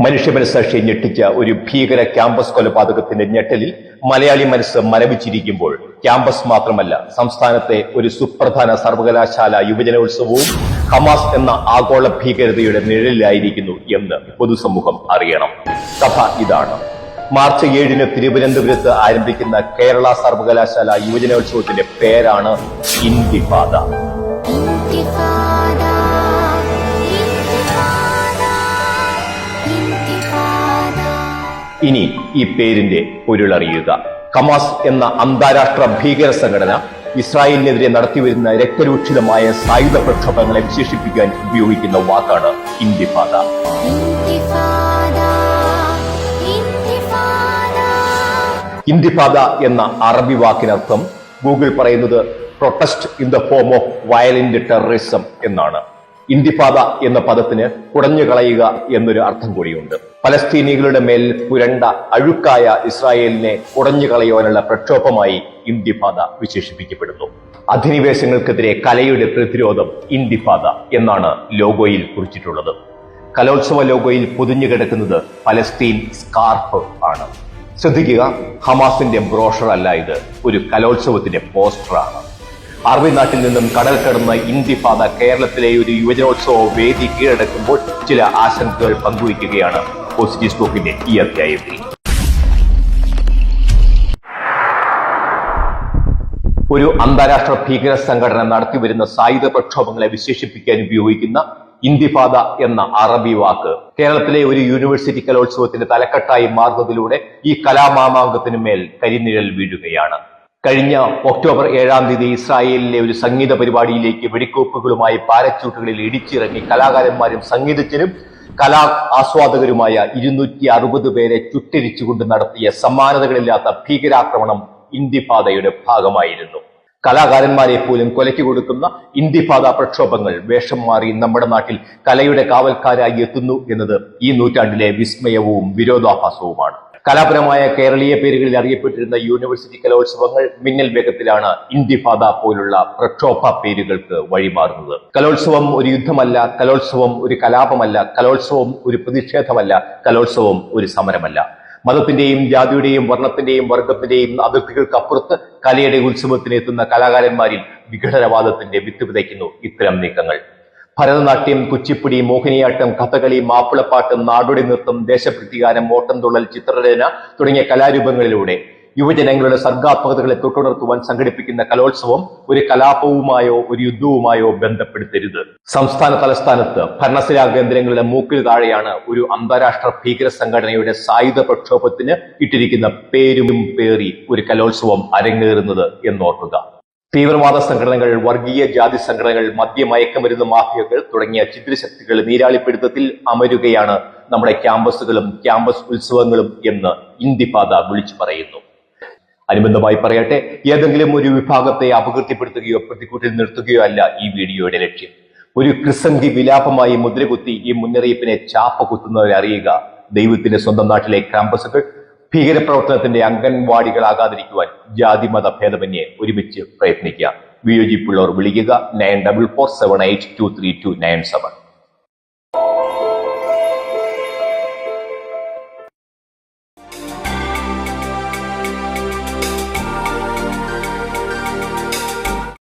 മനുഷ്യ മനസ്സാക്ഷിയെ ഞെട്ടിച്ച ഒരു ഭീകര ക്യാമ്പസ് കൊലപാതകത്തിന്റെ ഞെട്ടലിൽ മലയാളി മനസ്സ് മരവിച്ചിരിക്കുമ്പോൾ ക്യാമ്പസ് മാത്രമല്ല സംസ്ഥാനത്തെ ഒരു സുപ്രധാന സർവകലാശാല യുവജനോത്സവവും ഹമാസ് എന്ന ആഗോള ഭീകരതയുടെ നിഴലിലായിരിക്കുന്നു എന്ന് പൊതുസമൂഹം അറിയണം. കഥ ഇതാണ്. മാർച്ച് ഏഴിന് തിരുവനന്തപുരത്ത് ആരംഭിക്കുന്ന കേരള സർവകലാശാല യുവജനോത്സവത്തിന്റെ പേരാണ് ഇന്തിഫാദ ഇനി ഈ പേരിന്റെ പൊരുളറിയുക കമാസ് എന്ന അന്താരാഷ്ട്ര ഭീകര സംഘടന ഇസ്രായേലിനെതിരെ നടത്തിവരുന്ന രക്തരൂക്ഷിതമായ സായുധ പ്രക്ഷോഭങ്ങളെ വിശേഷിപ്പിക്കാൻ ഉപയോഗിക്കുന്ന വാക്കാണ് ഇന്തിഫാദ. ഇന്തിഫാദ എന്ന അറബി വാക്കിനർത്ഥം ഗൂഗിൾ പറയുന്നത് protest in the form of violent terrorism എന്നാണ്. ഇന്തിഫാദ എന്ന പദത്തിന് കുടഞ്ഞു കളയുക എന്നൊരു അർത്ഥം കൂടിയുണ്ട്. പലസ്തീനികളുടെ മേൽ പുരണ്ട അഴുക്കായ ഇസ്രായേലിനെ കുറഞ്ഞു കളയുവാനുള്ള പ്രക്ഷോഭമായി ഇന്തിഫാദ വിശേഷിപ്പിക്കപ്പെടുന്നു. അധിനിവേശങ്ങൾക്കെതിരെ കലയുടെ പ്രതിരോധം ഇന്തിഫാദ എന്നാണ് ലോഗോയിൽ കുറിച്ചിട്ടുള്ളത്. കലോത്സവ ലോഗോയിൽ പൊതിഞ്ഞു കിടക്കുന്നത് പലസ്തീൻ സ്കാർഫ് ആണ്. ശ്രദ്ധിക്കുക ഹമാസിന്റെ ബ്രോഷർ അല്ല ഇത് ഒരു കലോത്സവത്തിന്റെ പോസ്റ്ററാണ് അറബി നാട്ടിൽ നിന്നും കടൽ കടന്ന ഇന്തിഫാദ കേരളത്തിലെ ഒരു യുവജനോത്സവ വേദി കീഴടക്കുമ്പോൾ ചില ആശങ്കകൾ പങ്കുവയ്ക്കുകയാണ് പോസിറ്റീവ് സ്റ്റോക്കിന്റെ ഈ അധ്യായത്തിൽ ഒരു അന്താരാഷ്ട്ര ഭീകര സംഘടന നടത്തിവരുന്ന സായുധ പ്രക്ഷോഭങ്ങളെ വിശേഷിപ്പിക്കാൻ ഉപയോഗിക്കുന്ന ഇന്തിഫാദ എന്ന അറബി വാക്ക് കേരളത്തിലെ ഒരു യൂണിവേഴ്സിറ്റി കലോത്സവത്തിന്റെ തലക്കെട്ടായി മാറുന്നതിലൂടെ ഈ കലാമാമാങ്കത്തിനു മേൽ കരിനിഴൽ വീഴുകയാണ്. കഴിഞ്ഞ ഒക്ടോബർ ഏഴാം തീയതി ഇസ്രായേലിലെ ഒരു സംഗീത പരിപാടിയിലേക്ക് വെടിക്കോപ്പുകളുമായി പാരച്യൂട്ടുകളിൽ ഇടിച്ചിറങ്ങി കലാകാരന്മാരും സംഗീതജ്ഞരും കലാ ആസ്വാദകരുമായ ഇരുന്നൂറ്റി അറുപത് പേരെ ചുട്ടിരിച്ചുകൊണ്ട് നടത്തിയ സമാനതകളില്ലാത്ത ഭീകരാക്രമണം ഇന്ത്യപാതയുടെ ഭാഗമായിരുന്നു. കലാകാരന്മാരെ പോലും കൊലയ്ക്ക് കൊടുക്കുന്ന ഇന്ത്യപാത പ്രക്ഷോഭങ്ങൾ വേഷം മാറി നമ്മുടെ നാട്ടിൽ കലയുടെ കാവൽക്കാരായി എത്തുന്നു എന്നത് ഈ നൂറ്റാണ്ടിലെ വിസ്മയവും വിരോധാഭാസവുമാണ്. കലാപരമായ കേരളീയ പേരുകളിൽ അറിയപ്പെട്ടിരുന്ന യൂണിവേഴ്സിറ്റി കലോത്സവങ്ങൾ മിന്നൽ വേഗത്തിലാണ് ഇന്തിഫാദ പോലുള്ള പ്രക്ഷോഭ പേരുകൾക്ക് വഴിമാറുന്നത്. കലോത്സവം ഒരു യുദ്ധമല്ല കലോത്സവം ഒരു കലാപമല്ല കലോത്സവം ഒരു പ്രതിഷേധമല്ല കലോത്സവം ഒരു സമരമല്ല. മതത്തിന്റെയും ജാതിയുടെയും വർണത്തിന്റെയും വർഗത്തിന്റെയും അതിർത്തികൾക്കപ്പുറത്ത് കലയുടെ ഉത്സവത്തിന് എത്തുന്ന കലാകാരന്മാരിൽ വിഘടനവാദത്തിന്റെ വിത്ത് വിതയ്ക്കുന്നു ഇത്തരം നീക്കങ്ങൾ. ഭരതനാട്യം കുച്ചിപ്പുടി മോഹിനിയാട്ടം കഥകളി മാപ്പിളപ്പാട്ട് നാടോടി നൃത്തം ദേശപ്രതികാരം ഓട്ടംതുള്ളൽ ചിത്രരചന തുടങ്ങിയ കലാരൂപങ്ങളിലൂടെ യുവജനങ്ങളുടെ സർഗാത്മകതകളെ തൊട്ടുണർത്തുവാൻ സംഘടിപ്പിക്കുന്ന കലോത്സവം ഒരു കലാപവുമായോ ഒരു യുദ്ധവുമായോ ബന്ധപ്പെടുത്തരുത്. സംസ്ഥാന തലസ്ഥാനത്ത് ഭരണസിരാ കേന്ദ്രങ്ങളുടെ മൂക്കിൽ താഴെയാണ് ഒരു അന്താരാഷ്ട്ര ഭീകര സംഘടനയുടെ സായുധ പ്രക്ഷോഭത്തിന് ഇട്ടിരിക്കുന്ന പേരും പേറി ഒരു കലോത്സവം അരങ്ങേറുന്നത് എന്നോർക്കുക. തീവ്രവാദ സംഘടനകൾ വർഗീയ ജാതി സംഘടനകൾ മദ്യമയക്കമരുന്ന് മാഫിയകൾ തുടങ്ങിയ ചിദ്രശക്തികൾ നീരാളിപ്പിടുത്തത്തിൽ അമരുകയാണ് നമ്മുടെ ക്യാമ്പസുകളും ക്യാമ്പസ് ഉത്സവങ്ങളും എന്ന് ഇന്ദിപാത വിളിച്ചു പറയുന്നു. അനുബന്ധമായി പറയട്ടെ ഏതെങ്കിലും ഒരു വിഭാഗത്തെ അപകീർത്തിപ്പെടുത്തുകയോ പ്രതിക്കൂട്ടിൽ നിർത്തുകയോ അല്ല ഈ വീഡിയോയുടെ ലക്ഷ്യം. ഒരു ക്രിസംഗി വിലാപമായി മുദ്രകുത്തി ഈ മുന്നറിയിപ്പിനെ ചാപ്പ കുത്തുന്നവരെ അറിയുക. ദൈവത്തിന്റെ സ്വന്തം നാട്ടിലെ ക്യാമ്പസുകൾ ഭീകരപ്രവർത്തനത്തിന്റെ അംഗൻവാടികളാകാതിരിക്കുവാൻ ജാതിമത ഭേദമന്യേ ഒരുമിച്ച് പ്രയത്നിക്കുക. വിയോജിപ്പുള്ളവർ വിളിക്കുക. Nine double four seven eight two three two nine seven.